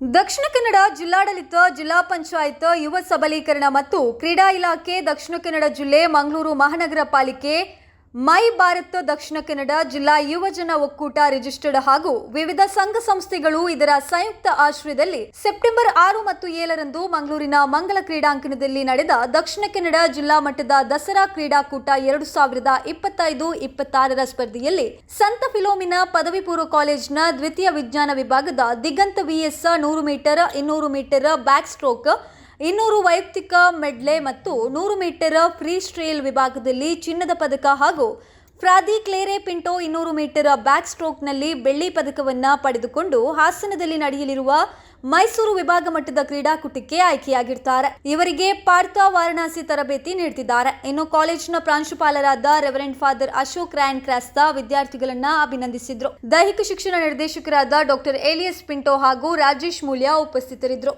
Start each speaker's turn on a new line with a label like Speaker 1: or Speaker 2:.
Speaker 1: ದಕ್ಷಿಣ ಕನ್ನಡ ಜಿಲ್ಲಾಡಳಿತ, ಜಿಲ್ಲಾ ಪಂಚಾಯತ್, ಯುವ ಸಬಲೀಕರಣ ಮತ್ತು ಕ್ರೀಡಾ ಇಲಾಖೆ ದಕ್ಷಿಣ ಕನ್ನಡ ಜಿಲ್ಲೆ ಮಂಗಳೂರು ಮಹಾನಗರ ಪಾಲಿಕೆ ಮೈ ಭಾರತ ದಕ್ಷಿಣ ಕನ್ನಡ ಜಿಲ್ಲಾ ಯುವಜನ ಒಕ್ಕೂಟ ರಿಜಿಸ್ಟರ್ಡ್ ಹಾಗೂ ವಿವಿಧ ಸಂಘ ಸಂಸ್ಥೆಗಳು ಇದರ ಸಂಯುಕ್ತ ಆಶ್ರಯದಲ್ಲಿ ಸೆಪ್ಟೆಂಬರ್ ಆರು ಮತ್ತು ಏಳರಂದು ಮಂಗಳೂರಿನ ಮಂಗಳ ಕ್ರೀಡಾಂಗಣದಲ್ಲಿ ನಡೆದ ದಕ್ಷಿಣ ಕನ್ನಡ ಜಿಲ್ಲಾ ಮಟ್ಟದ ದಸರಾ ಕ್ರೀಡಾಕೂಟ ಎರಡು ಸಾವಿರದ ಇಪ್ಪತ್ತೈದು ಇಪ್ಪತ್ತಾರರ ಸ್ಪರ್ಧೆಯಲ್ಲಿ ಸಂತ ಫಿಲೋಮಿನ ಪದವಿ ಪೂರ್ವ ಕಾಲೇಜಿನ ದ್ವಿತೀಯ ವಿಜ್ಞಾನ ವಿಭಾಗದ ದಿಗಂತ ವಿಎಸ್ ನೂರು ಮೀಟರ್, ಇನ್ನೂರು ಮೀಟರ್, ಬ್ಯಾಕ್ ಸ್ಟ್ರೋಕ್ ಇನ್ನೂರು ವೈಯಕ್ತಿಕ ಮೆಡ್ಲೆ ಮತ್ತು ನೂರು ಮೀಟರ್ ಫ್ರೀ ಸ್ಟ್ರೇಲ್ ವಿಭಾಗದಲ್ಲಿ ಚಿನ್ನದ ಪದಕ ಹಾಗೂ ಫ್ರಾದಿ ಕ್ಲೇರೆ ಪಿಂಟೋ ಇನ್ನೂರು ಮೀಟರ್ ಬ್ಯಾಕ್ ಸ್ಟ್ರೋಕ್ನಲ್ಲಿ ಬೆಳ್ಳಿ ಪದಕವನ್ನು ಪಡೆದುಕೊಂಡು ಹಾಸನದಲ್ಲಿ ನಡೆಯಲಿರುವ ಮೈಸೂರು ವಿಭಾಗ ಮಟ್ಟದ ಕ್ರೀಡಾಕೂಟಕ್ಕೆ ಆಯ್ಕೆಯಾಗಿರ್ತಾರೆ. ಇವರಿಗೆ ಪಾರ್ಥ ವಾರಣಾಸಿ ತರಬೇತಿ ನೀಡುತ್ತಿದ್ದಾರೆ ಇನ್ನು ಕಾಲೇಜಿನ ಪ್ರಾಂಶುಪಾಲರಾದ ರೆವರೆಂಟ್ ಫಾದರ್ ಅಶೋಕ್ ರಾಯನ್ ಕ್ರಾಸ್ತ ವಿದ್ಯಾರ್ಥಿಗಳನ್ನ ಅಭಿನಂದಿಸಿದ್ರು. ದೈಹಿಕ ಶಿಕ್ಷಣ ನಿರ್ದೇಶಕರಾದ ಡಾಕ್ಟರ್ ಏಲಿಯಸ್ ಪಿಂಟೋ ಹಾಗೂ ರಾಜೇಶ್ ಮೂಲ್ಯ ಉಪಸ್ಥಿತರಿದ್ದರು.